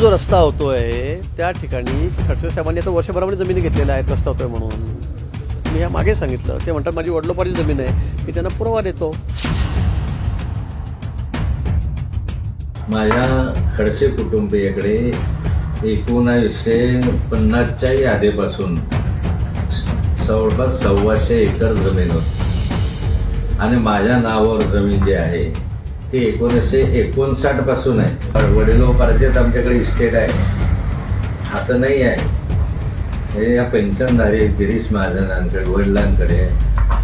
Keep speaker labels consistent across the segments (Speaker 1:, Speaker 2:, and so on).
Speaker 1: जो रस्ता होतोय त्या ठिकाणी खडसे साहेबांनी आता वर्षभरामध्ये जमिनी घेतलेल्या आहेत रस्ता होतोय म्हणून. मी ह्या मागे सांगितलं ते म्हणतात माझी वडलोपारी जमीन आहे मी त्यांना पुरावा देतो.
Speaker 2: माझ्या खडसे कुटुंबियाकडे एकोणावीसशे पन्नासच्या यादीपासून जवळपास सव्वाशे एकर जमीन होती. आणि माझ्या नावावर जमीन जी आहे ते एकोणीसशे एकोणसाठपासून आहे. वडिलोपार्जित आमच्याकडे इस्टेट आहे. असं नाही आहे. हे या पेन्शनधारी गिरीश महाजनांकडे वडिलांकडे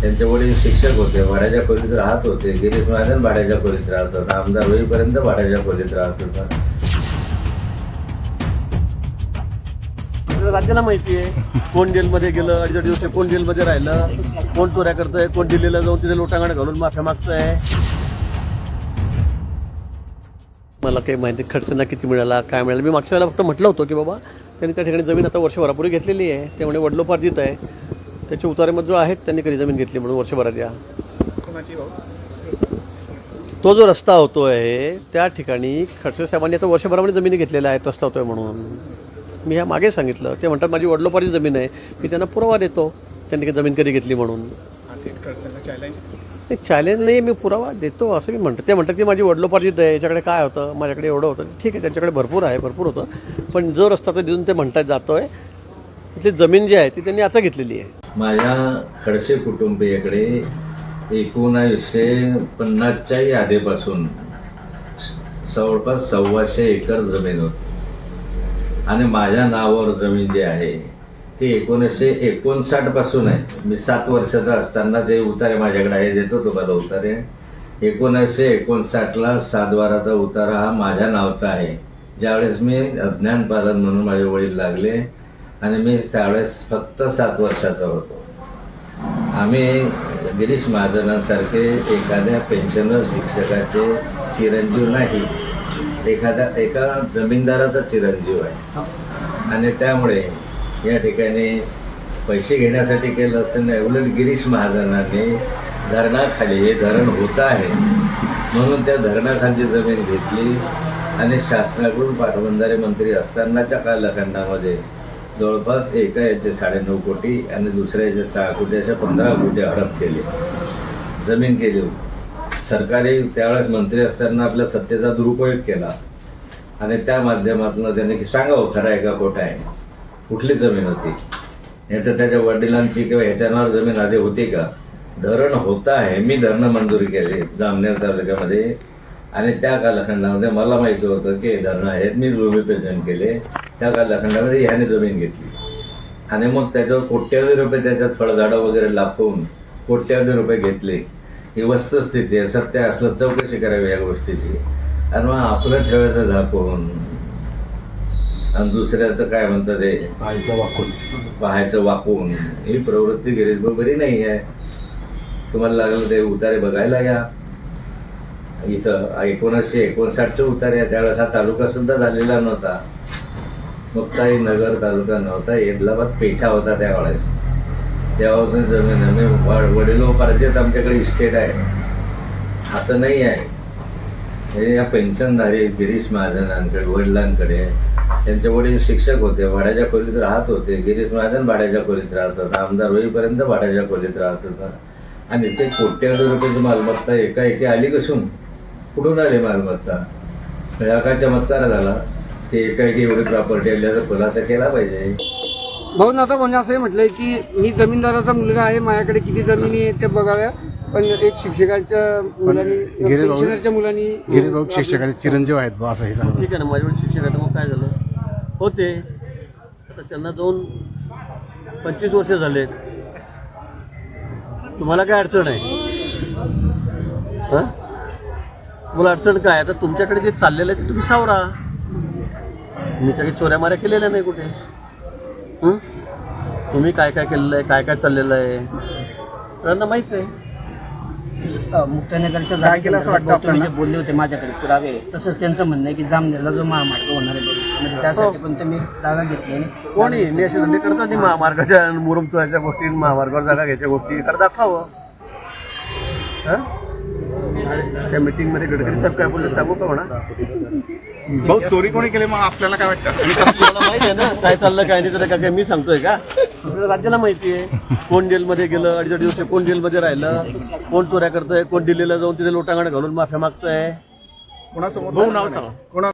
Speaker 2: त्यांचे वडील शिक्षक होते भाड्याच्या खोलीत राहत होते. गिरीश महाजन भाड्याच्या खोलीत राहत होता. आमदार होईपर्यंत भाड्याच्या खोलीत राहत होता.
Speaker 1: राज्याला माहिती आहे कोण जेलमध्ये गेलं अडीच दिवस कोण जेलमध्ये राहिलं कोण चोऱ्या करतंय कोण दिल्लीला जाऊन तिथे लोटांगण घालून माफ्या मागतंय. मला काही माहिती खर्चना किती मिळाला काय मिळाला. मी मागच्या वेळेला फक्त म्हटलं होतं की बाबा त्यांनी त्या ठिकाणी जमीन आता वर्षभरापूर्वी घेतलेली आहे. ते म्हणे वडलोपार्जित आहे. त्याचे उतारे जो आहेत त्यांनी कधी जमीन घेतली म्हणून वर्षभरात या. तो जो रस्ता होतोय त्या ठिकाणी खडसे साहेबांनी आता वर्षभरामध्ये जमिनी घेतलेल्या आहेत रस्ता होतोय म्हणून. मी ह्या मागे सांगितलं. ते म्हणतात माझी वडलोपारी जमीन आहे. मी त्यांना पुरावा देतो. त्यांनी जमीन कधी घेतली म्हणून. नाही चॅलेंज नाही मी पुरावा देतो असं मी म्हणतो. ते म्हणतात की माझी वडलोपार्जित आहे याच्याकडे काय होतं माझ्याकडे एवढं होतं. ठीक आहे त्यांच्याकडे भरपूर आहे भरपूर होतं. पण जो रस्ता तर देऊन ते म्हणतात जातो आहे तिथली जमीन जी आहे ती त्यांनी आता घेतलेली आहे.
Speaker 2: माझ्या खडसे कुटुंबियाकडे एकोणावीसशे पन्नासच्याही आधीपासून जवळपास सव्वाशे एकर जमीन होती. आणि माझ्या नावावर जमीन जी आहे ते एकोणीसशे एकोणसाठपासून आहे. मी सात वर्षाचा असताना जे उतारे माझ्याकडे आहे देतो तुम्हाला उतारे. एकोणीसशे एकोणसाठला सातवाराचा उतारा हा माझ्या नावचा आहे. ज्यावेळेस मी अज्ञान पालन म्हणून माझे वडील लागले आणि मी त्यावेळेस फक्त सात वर्षाचा होतो. आम्ही गिरीश महाजनांसारखे एखाद्या पेन्शनर शिक्षकाचे चिरंजीव नाही. एखाद्या एका जमीनदाराचा चिरंजीव आहे. आणि त्यामुळे या ठिकाणी पैसे घेण्यासाठी केलं असताना नाही. उलट गिरीश महाजनांनी धरणाखाली हे धरण होत आहे. म्हणून त्या धरणाखालची जमीन घेतली आणि शासनाकडून पाटबंधारे मंत्री असतानाच्या कालखंडामध्ये जवळपास एका याचे साडेनऊ कोटी आणि दुसऱ्या याचे सहा कोटी अशा पंधरा कोटी हडप केले. जमीन केली. सरकारी त्यावेळेस मंत्री असताना आपल्या सत्तेचा दुरुपयोग केला. आणि त्या माध्यमातून त्यांनी सांगावं खरं आहे का खोटं आहे. कुठली जमीन होती? हे तर त्याच्या वडिलांची किंवा ह्याच्या नावावर जमीन आधी होती का? धरण होता आहे. मी धरणं मंजुरी केली जामनेर तालुक्यामध्ये. आणि त्या कालखंडामध्ये मला माहिती होतं की धरणं आहेत. मी भूमिपूजन केले. त्या कालखंडामध्ये ह्याने जमीन घेतली. आणि मग त्याच्यावर कोट्यावधी रुपये त्याच्यात फळझाडं वगैरे लापून कोट्यावधी रुपये घेतले. ही वस्तुस्थिती आहे. सत्य असलं चौकशी करावी या गोष्टीची. आणि मग आपलं ठेवायचं झाकून आणि दुसऱ्याचं काय म्हणतात ते पाहायचं वाकून. ही प्रवृत्ती गिरीश बरी नाही आहे. तुम्हाला लागलं ते उतारे बघायला या. इथं एकोणीसशे एकोणसाठचे उतारे त्यावेळेस हा तालुका सुद्धा झालेला नव्हता. मुक्ताई नगर तालुका नव्हता. एदलाबाद पेठा होता त्यावेळेस तेव्हापासून जमीन व- वडिलोपार्जित आमच्याकडे इस्टेट आहे. असं नाही आहे. हे या पेन्शनधारी गिरीश महाजनांकडे वडिलांकडे त्यांचे वडील शिक्षक होते भाड्याच्या खोलीत राहत होते. गिरीश महाजन भाड्याच्या खोलीत राहत होता. आमदार होईपर्यंत भाड्याच्या खोलीत राहत होता. आणि ते कोट्यावधी रुपयाची मालमत्ता एकाएकी आली कसून? कुठून आली मालमत्ता? हा काय चमत्कार झाला. की एकाएकी एवढी प्रॉपर्टी आल्याचा खुलासा केला पाहिजे.
Speaker 3: भाऊन आता म्हणजे असंही म्हटलंय की मी जमीनदाराचा मुलगा आहे माझ्याकडे किती जमिनी आहेत ते बघाव्या. पण एक शिक्षकाच्या मुलांनी
Speaker 4: गिरीश भाऊ-
Speaker 3: मुलांनी
Speaker 4: शिक्षकाचे चिरंजीव आहेत बा असं हे सांगा
Speaker 1: ठीक आहे ना माझ्याकडे शिक्षक आहे तर मग काय झालं? होते. आता त्यांना जाऊन पंचवीस वर्ष झालेत तुम्हाला काय अडचण आहे? हां? तुम्हाला अडचण काय? आता तुमच्याकडे जे चाललेलं आहे ते तुम्ही सावरा. मी काही चोऱ्या माऱ्या केलेल्या नाही कुठे? तुम्ही काय काय केलेलं आहे? काय काय चाललेलं आहे? त्यांना माहीत आहे.
Speaker 3: मुक्तानगरच्या
Speaker 4: काय केलं असं वाटतं
Speaker 3: जे
Speaker 4: आपल्याला?
Speaker 3: बोलले होते माझ्याकडे पुरावे. तसंच त्यांचं म्हणणं आहे की जामनेरला जो महामार्ग होणार आहे म्हणजे त्यासाठी पण तुम्ही जागा घेतली आणि
Speaker 1: कोणी? मी असे धंदे करतात नाही महामार्गाच्या मुरुमचोऱ्याच्या गोष्टी महामार्गावर जागा घ्यायच्या गोष्टी. कर दाखवावं. हं? त्या मीटिंगमध्ये गडकरी साहेब काय बोलले सांगू का म्हणा?
Speaker 4: भाऊ चोरी कोणी केली? मग आपल्याला काय वाटतं? आणि कसं
Speaker 1: मला माहिती आहे ना काय चाललं काय नाही तर काय काय मी सांगतोय का? राज्याला माहिती आहे. कोण जेलमध्ये गेलं अडीच दिवस कोण जेलमध्ये राहिलं कोण चोऱ्या करतंय कोण दिल्लीला जाऊन तिथे लोटांगण घालून माफ्या मागतंय.
Speaker 4: कोणासमोर भाऊ नाव सांगा. कोणा